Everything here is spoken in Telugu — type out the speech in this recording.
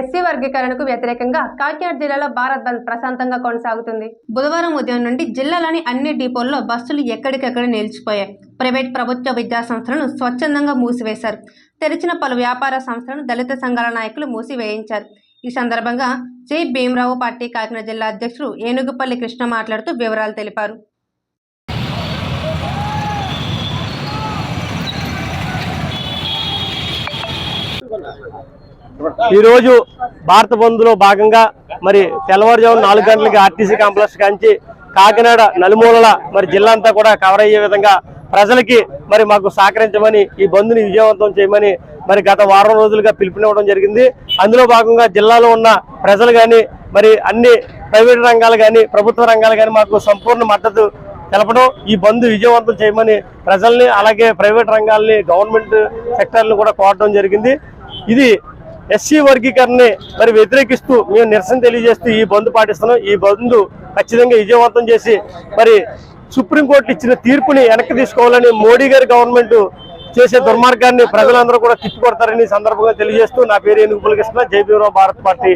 ఎస్సీ వర్గీకరణకు వ్యతిరేకంగా కాకినాడ జిల్లాలో భారత్ బంద్ ప్రశాంతంగా కొనసాగుతుంది. బుధవారం ఉదయం నుండి జిల్లాలోని అన్ని డిపోల్లో బస్సులు ఎక్కడికెక్కడ నిలిచిపోయాయి. ప్రైవేట్ ప్రభుత్వ విద్యా సంస్థలను స్వచ్ఛందంగా మూసివేశారు. తెరిచిన పలు వ్యాపార సంస్థలను దళిత సంఘాల నాయకులు మూసివేయించారు. ఈ సందర్భంగా జై. భీమరావు పార్టీ కాకినాడ జిల్లా అధ్యక్షుడు ఏనుగుపల్లి కృష్ణ మాట్లాడుతూ వివరాలు తెలిపారు. ఈ రోజు భారత బంధులో భాగంగా మరి తెల్లవారుజాము నాలుగు గంటలకి ఆర్టీసీ కాంప్లెక్స్ కాంచి కాకినాడ నలుమూలల మరి జిల్లా అంతా కూడా కవర్ అయ్యే విధంగా ప్రజలకి మరి మాకు సహకరించమని ఈ బంధుని విజయవంతం చేయమని మరి గత వారం రోజులుగా పిలుపునివ్వడం జరిగింది. అందులో భాగంగా జిల్లాలో ఉన్న ప్రజలు కానీ మరి అన్ని ప్రైవేట్ రంగాలు కానీ ప్రభుత్వ రంగాలు కానీ మాకు సంపూర్ణ మద్దతు తెలపడం ఈ బంద్ విజయవంతం చేయమని ప్రజల్ని అలాగే ప్రైవేట్ రంగాల్ని గవర్నమెంట్ సెక్టర్ని కూడా కోరడం జరిగింది. ఇది ఎస్సీ వర్గీకరణని మరి వ్యతిరేకిస్తూ మేము నిరసన తెలియజేస్తూ ఈ బంద్ పాటిస్తున్నాం. ఈ బంద్ ఖచ్చితంగా విజయవంతం చేసి మరి సుప్రీంకోర్టు ఇచ్చిన తీర్పుని వెనక్కి తీసుకోవాలని మోడీ గారి గవర్నమెంట్ చేసే దుర్మార్గాన్ని ప్రజలందరూ కూడా తిప్పికొడతారని సందర్భంగా తెలియజేస్తూ నా పేరు ఎందుకు పులికిస్తున్నా జై భీమరావు భారత్ పార్టీ